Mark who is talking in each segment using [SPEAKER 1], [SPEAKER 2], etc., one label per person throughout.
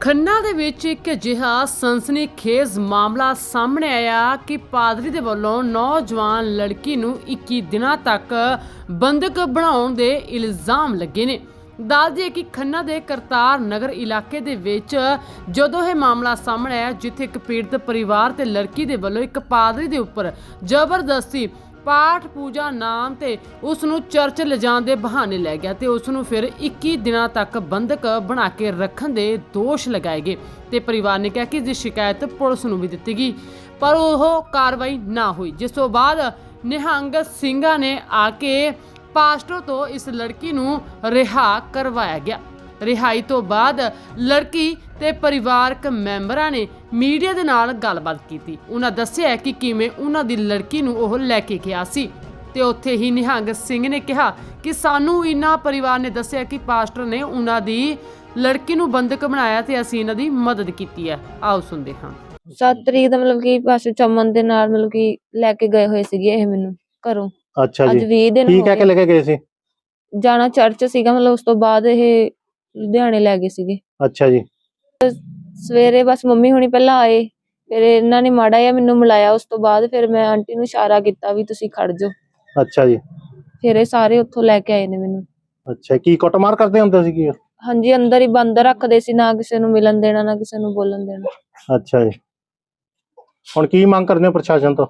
[SPEAKER 1] ਖੰਨਾ ਦੇ ਵਿੱਚ ਇੱਕ ਅਜਿਹਾ ਸਨਸਨੀਖੇਜ਼ ਮਾਮਲਾ ਸਾਹਮਣੇ ਆਇਆ ਕਿ ਪਾਦਰੀ ਦੇ ਵੱਲੋਂ ਨੌਜਵਾਨ ਲੜਕੀ ਨੂੰ 21 ਦਿਨਾਂ ਤੱਕ ਬੰਦਕ ਬਣਾਉਣ ਦੇ ਇਲਜ਼ਾਮ ਲੱਗੇ ਨੇ। ਦੱਸ ਦਈਏ ਕਿ ਖੰਨਾ ਦੇ ਕਰਤਾਰ ਨਗਰ ਇਲਾਕੇ ਦੇ ਵਿੱਚ ਜਦੋਂ ਇਹ ਮਾਮਲਾ ਸਾਹਮਣੇ ਆਇਆ, ਜਿੱਥੇ ਇੱਕ ਪੀੜਤ ਪਰਿਵਾਰ ਤੇ ਲੜਕੀ ਦੇ ਵੱਲੋਂ ਇੱਕ ਪਾਦਰੀ ਦੇ ਉੱਪਰ ਜ਼ਬਰਦਸਤੀ ਪਾਠ ਪੂਜਾ ਨਾਮ ਤੇ ਉਸ ਨੂੰ ਚਰਚ ਲਿਜਾਣ ਦੇ ਬਹਾਨੇ ਲੈ ਗਿਆ ਤੇ ਉਸ ਨੂੰ ਫਿਰ 21 ਦਿਨਾਂ ਤੱਕ ਬੰਦਕ ਬਣਾ ਕੇ ਰੱਖਣ ਦੇ ਦੋਸ਼ ਲਗਾਏ ਗਏ ਤੇ ਪਰਿਵਾਰ ਨੇ ਕਿਹਾ ਕਿ ਇਸ ਦੀ ਸ਼ਿਕਾਇਤ ਪੁਲਿਸ ਨੂੰ ਵੀ ਦਿੱਤੀ ਗਈ, ਪਰ ਉਹ ਕਾਰਵਾਈ ਨਾ ਹੋਈ। ਜਿਸ ਤੋਂ ਬਾਅਦ ਨਿਹੰਗ ਸਿੰਘਾਂ ਨੇ ਆ ਕੇ ਪਾਸਟਰ ਤੋਂ ਇਸ ਲੜਕੀ ਨੂੰ ਰਿਹਾ ਕਰਵਾਇਆ ਗਿਆ। ਰਿਹਾਈ ਤੋਂ ਬਾਅਦ ਲੜਕੀ ਤੇ ਪਰਿਵਾਰਕ ਮੈਂਬਰਾਂ ਨੇ ਮੀਡੀਆ ਦੇ ਨਾਲ ਗੱਲਬਾਤ ਕੀਤੀ। ਉਹਨਾਂ ਦੱਸਿਆ ਕਿ ਕਿਵੇਂ ਉਹਨਾਂ ਦੀ ਲੜਕੀ ਨੂੰ ਉਹ ਲੈ ਕੇ ਗਿਆ ਸੀ ਤੇ ਉੱਥੇ ਹੀ ਨਿਹੰਗ ਸਿੰਘ ਨੇ ਕਿਹਾ ਕਿ ਸਾਨੂੰ ਇਹਨਾਂ ਪਰਿਵਾਰ ਨੇ ਦੱਸਿਆ ਕਿ ਪਾਸਟਰ ਨੇ ਉਹਨਾਂ ਦੀ ਲੜਕੀ ਨੂੰ ਬੰਦਕ ਬਣਾਇਆ ਤੇ ਅਸੀਂ ਇਹਨਾਂ ਦੀ ਮਦਦ ਕੀਤੀ ਹੈ। ਆਓ ਸੁਣਦੇ ਹਾਂ।
[SPEAKER 2] 7 ਤਰੀਕ ਦਾ ਮਤਲਬ ਕਿ ਬਸ ਚਮਨ ਦੇ ਨਾਲ ਮਤਲਬ ਕਿ ਲੈ ਕੇ ਗਏ ਹੋਏ ਸੀਗੇ ਇਹ ਮੈਨੂੰ ਘਰੋਂ।
[SPEAKER 3] ਅੱਛਾ
[SPEAKER 2] ਅੱਜ
[SPEAKER 3] ਜੀ
[SPEAKER 2] 20 ਦਿਨ
[SPEAKER 3] ਕੀ
[SPEAKER 2] ਹੋ
[SPEAKER 3] ਕੇ ਲੈ ਕੇ ਗਏ ਸੀ?
[SPEAKER 2] ਜਾਣਾ ਚਰਚ ਸੀਗਾ ਮਤਲਬ ਉਸ ਤੋਂ ਬਾਅਦ ਇਹ ਲੁਧਿਆਣੇ ਲੈ ਗਏ ਸੀਗੇ।
[SPEAKER 3] ਅੱਛਾ ਜੀ।
[SPEAKER 2] ਸਵੇਰੇ ਬਸ ਮੰਮੀ ਹੁਣੀ ਪਹਿਲਾਂ ਆਏ ਫਿਰ ਇਹਨਾਂ ਨੇ ਮਾੜਾ ਜਿਹਾ ਮੈਨੂੰ ਮਿਲਾਇਆ ਉਸ ਤੋਂ ਬਾਅਦ ਫਿਰ ਮੈਂ ਆਂਟੀ ਨੂੰ ਇਸ਼ਾਰਾ ਕੀਤਾ ਵੀ ਤੁਸੀਂ ਖੜ ਜਾਓ।
[SPEAKER 3] ਅੱਛਾ ਜੀ।
[SPEAKER 2] ਫਿਰ ਇਹ ਸਾਰੇ ਉੱਥੋਂ ਲੈ ਕੇ ਆਏ ਨੇ ਮੈਨੂੰ।
[SPEAKER 3] ਅੱਛਾ ਕੀ ਕੁੱਟਮਾਰ ਕਰਦੇ ਹੁੰਦੇ ਸੀ ਕੀ
[SPEAKER 2] ਹਾਂਜੀ ਅੰਦਰ ਹੀ ਬੰਦ ਰੱਖਦੇ ਸੀ ਨਾ ਕਿਸੇ ਨੂੰ ਮਿਲਣ ਦੇਣਾ ਨਾ ਕਿਸੇ ਨੂੰ ਬੋਲਣ ਦੇਣਾ।
[SPEAKER 3] ਅੱਛਾ ਜੀ। ਹੁਣ ਕੀ ਮੰਗ ਕਰਦੇ ਹੋ ਪ੍ਰਸ਼ਾਸਨ ਤੋਂ?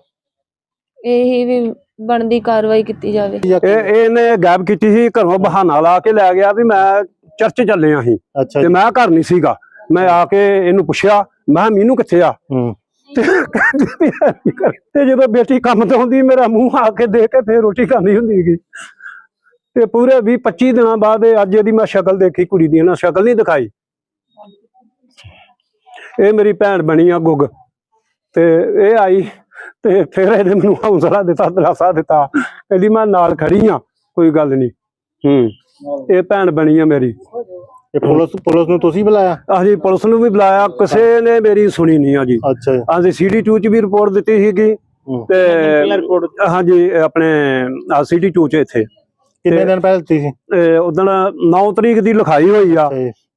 [SPEAKER 2] ਇਹੀ ਵੀ ਬਣਦੀ ਕਾਰਵਾਈ ਕੀਤੀ ਜਾਵੇ।
[SPEAKER 4] ਇਹ ਇਹਨੇ ਗਾਇਬ ਕੀਤੀ ਸੀ ਘਰੋਂ ਬਹਾਨਾ ਲਾ ਕੇ ਲੈ ਗਿਆ ਵੀ ਮੈਂ ਚਰਚ ਚੱਲੇ ਆਂ ਅਸੀਂ।
[SPEAKER 3] ਅੱਛਾ
[SPEAKER 4] ਤੇ ਮੈਂ ਘਰ ਨਹੀਂ ਸੀਗਾ। ਮੈਂ ਆ ਕੇ ਇਹਨੂੰ ਪੁੱਛਿਆ ਮੈਂ ਮੀਨੂ ਕਿੱਥੇ ਆ? ਤੇ ਜਦੋਂ ਬੇਟੀ ਕੰਮ ਤੋਂ ਆਉਂਦੀ ਮੇਰਾ ਮੂੰਹ ਆ ਕੇ ਦੇਖ ਕੇ ਫੇਰ ਰੋਟੀ ਖਾਂਦੀ ਹੁੰਦੀ ਸੀਗੀ। ਤੇ ਪੂਰੇ 20 25 ਦਿਨਾਂ ਬਾਅਦ ਅੱਜ ਇਹਦੀ ਮੈਂ ਸ਼ਕਲ ਦੇਖੀ ਕੁੜੀ ਦੀ ਨਾ ਸ਼ਕਲ ਨਹੀਂ ਦਿਖਾਈ। ਇਹ ਮੇਰੀ ਭੈਣ ਬਣੀ ਆ ਗੁੱਗ। ਤੇ ਇਹ ਆਈ ਤੇ ਫਿਰ ਇਹਨੇ ਮੈਨੂੰ ਹੌਸਲਾ ਦਿੱਤਾ ਦਿਲਾਸਾ ਦਿੱਤਾ। ਕਹਿੰਦੀ ਮੈਂ ਨਾਲ ਖੜੀ ਆ ਕੋਈ ਗੱਲ ਨਹੀਂ। ਹੂੰ। ਇਹ ਭੈਣ ਬਣੀ ਆ ਮੇਰੀ।
[SPEAKER 3] ਇਹ ਪੁਲਿਸ ਪੁਲਿਸ ਨੂੰ ਤੁਸੀਂ ਬੁਲਾਇਆ?
[SPEAKER 4] ਅਸੀਂ ਪੁਲਿਸ ਨੂੰ ਵੀ ਬੁਲਾਇਆ ਕਿਸੇ ਨੇ ਮੇਰੀ ਸੁਣੀ ਨਹੀਂ ਆ ਜੀ।
[SPEAKER 3] ਅੱਛਾ ਜੀ।
[SPEAKER 4] ਅਸੀਂ ਸੀਡੀ2 ਚ ਵੀ ਰਿਪੋਰਟ ਦਿੱਤੀ ਸੀਗੀ
[SPEAKER 3] ਹੂੰ।
[SPEAKER 4] ਤੇ ਹਾਂਜੀ ਆਪਣੇ ਸੀਡੀ2 ਚ ਇੱਥੇ।
[SPEAKER 3] ਕਿੰਨੇ ਦਿਨ ਪਹਿਲਾਂ ਦਿੱਤੀ ਸੀ?
[SPEAKER 4] ਉਦੋਂ 9 ਤਰੀਕ ਦੀ ਲਿਖਾਈ ਹੋਈ ਆ।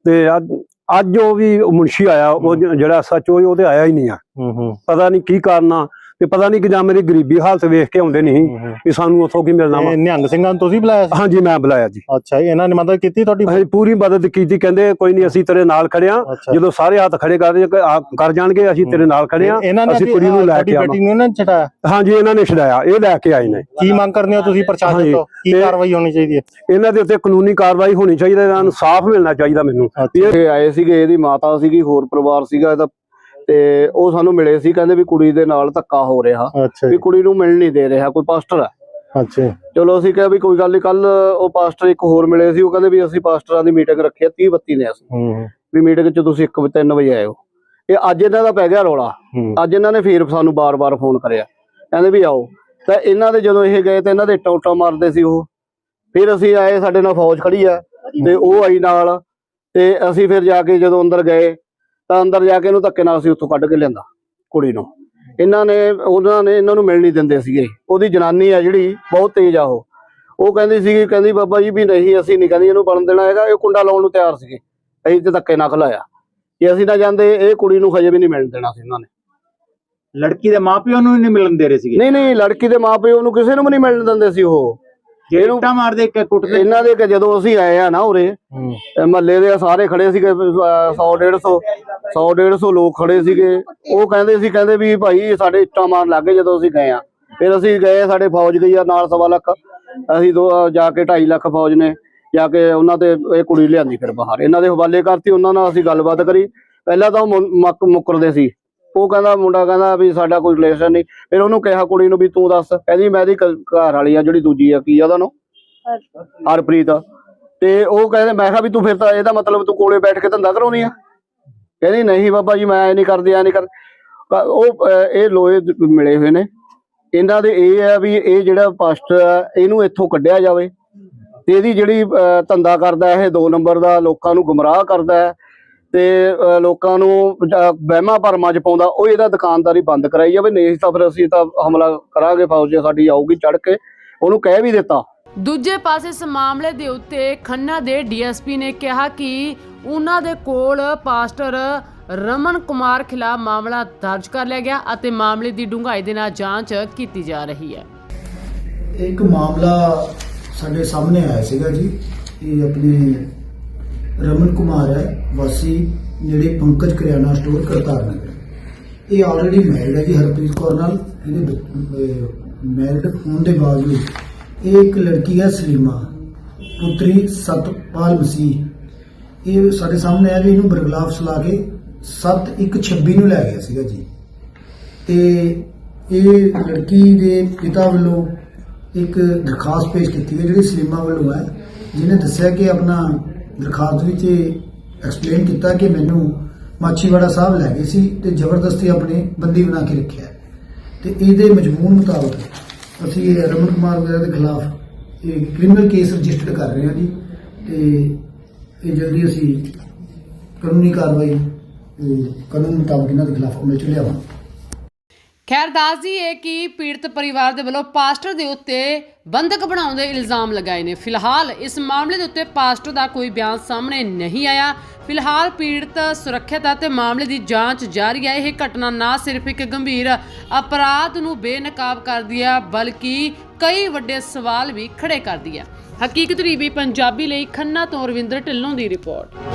[SPEAKER 4] ਤੇ ਅੱਜ ਅੱਜ ਉਹ ਵੀ ਮੁਨਸ਼ੀ ਆਇਆ ਉਹ ਜਿਹੜਾ ਸੱਚੋ ਉਹ ਤੇ ਆਇਆ ਹੀ ਨਹੀਂ ਆ।
[SPEAKER 3] ਹੂੰ ਹੂੰ।
[SPEAKER 4] ਪਤਾ ਨਹੀਂ ਕੀ ਕਾਰਨ ਆ। ਤੇ ਪਤਾ ਨਹੀਂ ਕਿ ਜਾਂ ਮੇਰੀ ਗਰੀਬੀ ਹਾਲਤ ਵੇਖ ਕੇ ਆਉਂਦੇ ਨਹੀਂ। ਵੀ ਸਾਨੂੰ ਉੱਥੋਂ ਕੀ ਮਿਲਣਾ ਵਾ।
[SPEAKER 3] ਨਿਹੰਗ ਸਿੰਘਾਂ ਨੂੰ ਤੁਸੀਂ ਬੁਲਾਇਆ ਸੀ?
[SPEAKER 4] ਹਾਂਜੀ ਮੈਂ ਬੁਲਾਇਆ ਜੀ।
[SPEAKER 3] ਅੱਛਾ ਜੀ ਇਹਨਾਂ ਨੇ ਮਦਦ ਕੀਤੀ ਤੁਹਾਡੀ?
[SPEAKER 4] ਅਸੀਂ ਪੂਰੀ ਮਦਦ ਕੀਤੀ ਕਹਿੰਦੇ ਕੋਈ ਨਹੀਂ ਅਸੀਂ ਤੇਰੇ ਨਾਲ ਖੜੇ ਆ।
[SPEAKER 3] ਅੱਛਾ।
[SPEAKER 4] ਜਦੋਂ ਸਾਰੇ ਹੱਥ ਖੜੇ ਕਰ ਦੇ- ਆ- ਕਰ ਜਾਣਗੇ ਅਸੀਂ ਤੇਰੇ ਨਾਲ ਖੜੇ ਆ। ਅਸੀਂ ਕੁੜੀ ਨੂੰ ਲੈ ਕੇ
[SPEAKER 3] ਬੇਟੀ ਨੂੰ ਇਹਨਾਂ ਨੇ ਛਡਾਇਆ?
[SPEAKER 4] ਹਾਂਜੀ ਇਹਨਾਂ ਨੇ ਛਡਾਇਆ ਇਹ ਲੈ ਕੇ ਆਏ ਨੇ।
[SPEAKER 3] ਕੀ ਮੰਗ ਕਰਦੇ ਹੋ ਤੁਸੀਂ ਪ੍ਰਸ਼ਾਸਨ
[SPEAKER 4] ਹਾਂਜੀ।
[SPEAKER 3] ਤੋਂ? ਕੀ ਕਾਰਵਾਈ ਹੋਣੀ ਚਾਹੀਦੀ ਹੈ?
[SPEAKER 4] ਇਹਨਾਂ ਦੇ ਉੱਤੇ ਕਾਨੂੰਨੀ ਕਾਰਵਾਈ ਹੋਣੀ ਚਾਹੀਦੀ ਹੈ ਇਹਨਾਂ ਨੂੰ ਸਾਫ਼ ਮਿਲਣਾ ਚਾਹੀਦਾ ਮੈਨੂੰ।
[SPEAKER 5] ਇਹ ਆਏ ਸੀਗੇ ਇਹਦੀ ਮਾਤਾ ਸੀਗੀ ਹੋਰ ਪਰਿਵਾਰ ਸੀਗਾ ਇਹਦਾ ਤੇ ਉਹ ਸਾਨੂੰ ਮਿਲੇ ਸੀ ਕਹਿੰਦੇ ਵੀ ਕੁੜੀ ਦੇ ਨਾਲ ਧੱਕਾ ਹੋ ਰਿਹਾ
[SPEAKER 3] ਅੱਛਾ
[SPEAKER 5] ਵੀ ਕੁੜੀ ਨੂੰ ਮਿਲ ਨਹੀਂ ਦੇ ਰਿਹਾ ਕੋਈ ਪਾਸਟਰ ਹੈ।
[SPEAKER 3] ਅੱਛਾ।
[SPEAKER 5] ਚਲੋ ਅਸੀਂ ਕਿਹਾ ਵੀ ਕੋਈ ਗੱਲ ਨਹੀਂ ਕੱਲ ਉਹ ਪਾਸਟਰ ਇੱਕ ਹੋਰ ਮਿਲੇ ਸੀ ਉਹ ਕਹਿੰਦੇ ਵੀ ਅਸੀਂ ਪਾਸਟਰਾਂ ਦੀ ਮੀਟਿੰਗ ਰੱਖੀ ਆ 30 32 ਨੇ ਅਸੀਂ। ਵੀ ਮੀਟਿੰਗ 'ਚ ਤੁਸੀਂ 1 3 ਵਜੇ ਆਇਓ। ਇਹ ਅੱਜ ਇਹਨਾਂ ਦਾ ਪੈ ਗਿਆ ਰੌਲਾ। ਅੱਜ ਇਹਨਾਂ ਨੇ ਫੇਰ ਸਾਨੂੰ ਬਾਰ-ਬਾਰ ਫੋਨ ਕਰਿਆ। ਕਹਿੰਦੇ ਵੀ ਆਓ। ਤਾਂ ਇਹਨਾਂ ਦੇ ਜਦੋਂ ਇਹ ਗਏ ਤੇ ਇਹਨਾਂ ਦੇ ਟੌਟਾ ਮਾਰਦੇ ਸੀ ਉਹ। ਫਿਰ ਅਸੀਂ ਆਏ ਸਾਡੇ ਨਾਲ ਫੌਜ ਖੜੀ ਆ ਤੇ ਉਹ ਆਈ ਨਾਲ। ਤੇ ਅਸੀਂ ਫਿਰ ਜਾ ਕੇ ਜਦੋਂ ਅੰਦਰ ਗਏ ਤਾਂ ਅੰਦਰ ਜਾ ਕੇ ਇਹਨੂੰ ਧੱਕੇ ਨਾਲ ਅਸੀਂ ਉੱਥੋਂ ਕੱਢ ਕੇ ਲਿਆਂਦਾ ਕੁੜੀ ਨੂੰ। ਇਹਨਾਂ ਨੇ ਉਹਨਾਂ ਨੇ ਇਹਨਾਂ ਨੂੰ ਮਿਲ ਨਹੀਂ ਦਿੰਦੇ ਸੀਗੇ। ਉਹਦੀ ਜਨਾਨੀ ਆ ਜਿਹੜੀ ਬਹੁਤ ਤੇਜ਼ ਆ ਉਹ। ਉਹ ਕਹਿੰਦੀ ਸੀਗੀ ਕਹਿੰਦੀ ਬਾਬਾ ਜੀ ਵੀ ਨਹੀਂ ਅਸੀਂ ਨਹੀਂ ਕਹਿੰਦੀ ਇਹਨੂੰ ਬਣਨ ਦੇਣਾ ਹੈਗਾ। ਇਹ ਕੁੰਡਾ ਲਾਉਣ ਨੂੰ ਤਿਆਰ ਸੀਗੇ। ਅਸੀਂ ਤੇ ਧੱਕੇ ਨਾਲ ਖਲਾਇਆ। ਜੇ ਅਸੀਂ ਨਾ ਜਾਂਦੇ ਇਹ ਕੁੜੀ ਨੂੰ ਹਜੇ ਵੀ ਨਹੀਂ ਮਿਲਣ ਦੇਣਾ ਸੀ ਇਹਨਾਂ ਨੇ।
[SPEAKER 6] ਲੜਕੀ ਦੇ ਮਾਪਿਆਂ ਨੂੰ ਨਹੀਂ ਮਿਲਣ ਦੇ ਰਹੇ ਸੀਗੇ?
[SPEAKER 5] ਨਹੀਂ ਨਹੀਂ ਲੜਕੀ ਦੇ ਮਾਪਿਓ ਨੂੰ ਕਿਸੇ ਨੂੰ ਵੀ ਨਹੀਂ ਮਿਲਣ ਦਿੰਦੇ ਸੀ ਉਹ।
[SPEAKER 6] ਜੇਟਾ ਮਾਰਦੇ ਕਿ ਕੁੱਟਦੇ
[SPEAKER 5] ਇਹਨਾਂ ਦੇ ਕਿ ਜਦੋਂ ਅਸੀਂ ਆਏ ਆ ਨਾ ਉਰੇ ਮਹੱਲੇ ਦੇ ਸਾਰੇ ਖੜੇ ਸੀਗੇ 100 150 100 150 ਲੋਕ ਖੜੇ ਸੀਗੇ। ਉਹ ਕਹਿੰਦੇ ਸੀ ਕਹਿੰਦੇ ਵੀ ਭਾਈ ਸਾਡੇ ਇੱਟਾਂ ਮਾਰਨ ਲੱਗੇ ਜਦੋਂ ਅਸੀਂ ਗਏ ਆ। ਫਿਰ ਅਸੀਂ ਗਏ ਸਾਡੇ ਫੌਜ ਗਈ ਆ ਨਾਲ ਸਵਾ ਲੱਖ। ਅਸੀਂ ਦੋ ਜਾ ਕੇ 2.5 ਲੱਖ ਫੌਜ ਨੇ ਜਾ ਕੇ ਉਹਨਾਂ ਤੇ ਇਹ ਕੁੜੀ ਲਿਆਂਦੀ ਫਿਰ ਬਾਹਰ। ਇਹਨਾਂ ਦੇ ਹਵਾਲੇ ਕਰਤੀ ਉਹਨਾਂ ਨਾਲ ਅਸੀਂ ਗੱਲਬਾਤ ਕਰੀ। ਪਹਿਲਾਂ ਤਾਂ ਉਹ ਮੁੱਕਰਦੇ ਸੀ। ਉਹ ਕਹਿੰਦਾ ਮੁੰਡਾ ਕਹਿੰਦਾ ਵੀ ਸਾਡਾ ਕੋਈ ਰਿਲੇਸ਼ਨ ਨਹੀਂ। ਫਿਰ ਉਹਨੂੰ ਕਿਹਾ ਕੁੜੀ ਨੂੰ ਵੀ ਤੂੰ ਦੱਸ। ਕਹਿੰਦੀ ਮੈਂ ਇਹਦੀ ਘਰ ਵਾਲੀ ਆ ਜਿਹੜੀ ਦੂਜੀ ਆ ਕੀ ਆ ਉਹਦਾ ਨਾਂ? ਹਰਪ੍ਰੀਤ। ਤੇ ਉਹ ਕਹਿੰਦੇ ਮੈਂ ਕਿਹਾ ਵੀ ਤੂੰ ਫਿਰ ਤਾਂ ਇਹਦਾ ਮਤਲਬ ਤੂੰ ਕੋਲੇ ਬੈਠ ਕੇ ਧੰਦਾ ਕਰਾਉਣੀ ਆ। ਕਹਿੰਦੀ ਨਹੀਂ ਬਾਬਾ ਜੀ ਮੈਂ ਇਹ ਨਹੀਂ ਕਰਦੀ ਐ ਨਹੀਂ ਕਰ। ਉਹ ਇਹ ਲੋਏ ਮਿਲੇ ਹੋਏ ਨੇ। ਇਹਨਾਂ ਦੇ ਇਹ ਹੈ ਵੀ ਇਹ ਜਿਹੜਾ ਪਾਸਟਰ ਆ ਇਹਨੂੰ ਇੱਥੋਂ ਕੱਢਿਆ ਜਾਵੇ। ਤੇ ਇਹਦੀ ਜਿਹੜੀ ਧੰਦਾ ਕਰਦਾ ਇਹ ਦੋ ਨੰਬਰ ਦਾ ਲੋਕਾਂ ਨੂੰ ਗੁੰਮਰਾਹ ਕਰਦਾ ਹੈ। ਤੇ ਲੋਕਾਂ ਨੂੰ ਵਹਿਮਾਂ ਭਰਮਾਂ ਚ ਪਾਉਂਦਾ ਉਹ ਇਹਦਾ ਦੁਕਾਨਦਾਰੀ ਬੰਦ ਕਰਾਈ ਜਾਵੇ ਨਹੀਂ ਤਾਂ ਫਿਰ ਅਸੀਂ ਤਾਂ ਹਮਲਾ ਕਰਾਂਗੇ ਫੌਜ ਸਾਡੀ ਆਊਗੀ ਚੜ ਕੇ ਉਹਨੂੰ ਕਹਿ ਵੀ ਦਿੱਤਾ।
[SPEAKER 1] ਦੂਜੇ ਪਾਸੇ ਇਸ ਮਾਮਲੇ ਦੇ ਉੱਤੇ ਖੰਨਾ ਦੇ ਡੀਐਸਪੀ ਨੇ ਕਿਹਾ ਕਿ ਉਹਨਾਂ ਦੇ ਕੋਲ ਪਾਸਟਰ ਰਮਨ ਕੁਮਾਰ ਖਿਲਾਫ ਮਾਮਲਾ ਦਰਜ ਕਰ ਲਿਆ ਗਿਆ ਅਤੇ ਮਾਮਲੇ ਦੀ ਡੂੰਘਾਈ ਦੇ ਨਾਲ ਜਾਂਚ ਕੀਤੀ ਜਾ ਰਹੀ ਹੈ।
[SPEAKER 7] ਇੱਕ ਮਾਮਲਾ ਸਾਡੇ ਸਾਹਮਣੇ ਆਇਆ ਸੀਗਾ ਜੀ ਇਹ ਆਪਣੇ ਰਮਨ ਕੁਮਾਰ ਹੈ, ਵਾਸੀ ਨੇੜੇ ਪੰਕਜ ਕਰਿਆਨਾ ਸਟੋਰ ਕਰਤਾਰ ਨਗਰ। ਇਹ ਆਲਰੇਡੀ ਮੈਰਿਡ ਹੈ ਜੀ ਹਰਪ੍ਰੀਤ ਕੌਰ ਨਾਲ, ਇਹਦੇ ਮੈਰਿਡ ਹੋਣ ਦੇ ਬਾਵਜੂਦ ਇਹ ਇੱਕ ਲੜਕੀ ਹੈ ਸਲੀਮਾ, ਪੁੱਤਰੀ ਸਤਪਾਲ ਮਸੀਹ। ਇਹ ਸਾਡੇ ਸਾਹਮਣੇ ਆਇਆ ਵੀ ਇਹਨੂੰ ਬਰਗਲਾਫ ਸਲਾ ਕੇ 7126 ਨੂੰ ਲੈ ਗਿਆ ਸੀਗਾ ਜੀ। ਤੇ ਇਹ ਲੜਕੀ ਦੇ ਪਿਤਾ ਵੱਲੋਂ ਇੱਕ ਦਰਖਾਸਤ ਪੇਸ਼ ਕੀਤੀ ਹੈ, ਜਿਹੜੀ ਸਲੀਮਾ ਵੱਲੋਂ ਹੈ, ਜਿਹਨੇ ਦੱਸਿਆ ਕਿ ਆਪਣਾ ਦਰਖਾਸਤ ਵਿੱਚ ਐਕਸਪਲੇਨ ਕੀਤਾ ਕਿ ਮੈਨੂੰ ਮਾਛੀਵਾੜਾ ਸਾਹਿਬ ਲੈ ਗਏ ਸੀ ਤੇ ਜ਼ਬਰਦਸਤੀ ਆਪਣੇ ਬੰਦੀ ਬਣਾ ਕੇ ਰੱਖਿਆ। ਤੇ ਇਹਦੇ ਮਜਮੂਨ ਮੁਤਾਬਕ ਅਸੀਂ ਰਮਨ ਕੁਮਾਰ ਵਗੈਰਾ ਦੇ ਖਿਲਾਫ ਇਹ ਕ੍ਰਿਮੀਨਲ ਕੇਸ ਰਜਿਸਟਰਡ ਕਰ ਰਹੇ ਹਾਂ ਜੀ। ਤੇ ਇਹ ਜਲਦੀ ਅਸੀਂ ਕਾਨੂੰਨੀ ਕਾਰਵਾਈ, ਇਹ ਕਾਨੂੰਨ ਮੁਤਾਬਕ ਇਹਨਾਂ ਦੇ ਖਿਲਾਫ ਅਮਲ ਚ ਲਿਆਵਾਂਗੇ।
[SPEAKER 1] ਖੈਰ ਦੱਸਦੀ ਹੈ ਕਿ ਪੀੜਤ ਪਰਿਵਾਰ ਦੇ ਵੱਲੋਂ ਪਾਸਟਰ ਦੇ ਉੱਤੇ ਬੰਦਕ ਬਣਾਉਣ ਦੇ ਇਲਜ਼ਾਮ ਲਗਾਏ ਨੇ। ਫਿਲਹਾਲ ਇਸ ਮਾਮਲੇ ਦੇ ਉੱਤੇ ਪਾਸਟਰ ਦਾ ਕੋਈ ਬਿਆਨ ਸਾਹਮਣੇ ਨਹੀਂ ਆਇਆ। ਫਿਲਹਾਲ ਪੀੜਤ, ਸੁਰੱਖਿਅਤ ਅਤੇ ਮਾਮਲੇ ਦੀ ਜਾਂਚ ਜਾਰੀ ਹੈ। ਇਹ ਘਟਨਾ ਨਾ ਸਿਰਫ ਇੱਕ ਗੰਭੀਰ ਅਪਰਾਧ ਨੂੰ ਬੇਨਕਾਬ ਕਰਦੀ ਹੈ, ਬਲਕਿ ਕਈ ਵੱਡੇ ਸਵਾਲ ਵੀ ਖੜੇ ਕਰਦੀ ਹੈ। ਹਕੀਕਤ ਟੀਵੀ ਪੰਜਾਬੀ ਲਈ ਖੰਨਾ ਤੋਂ ਰਵਿੰਦਰ ਢਿੱਲੋਂ ਦੀ ਰਿਪੋਰਟ।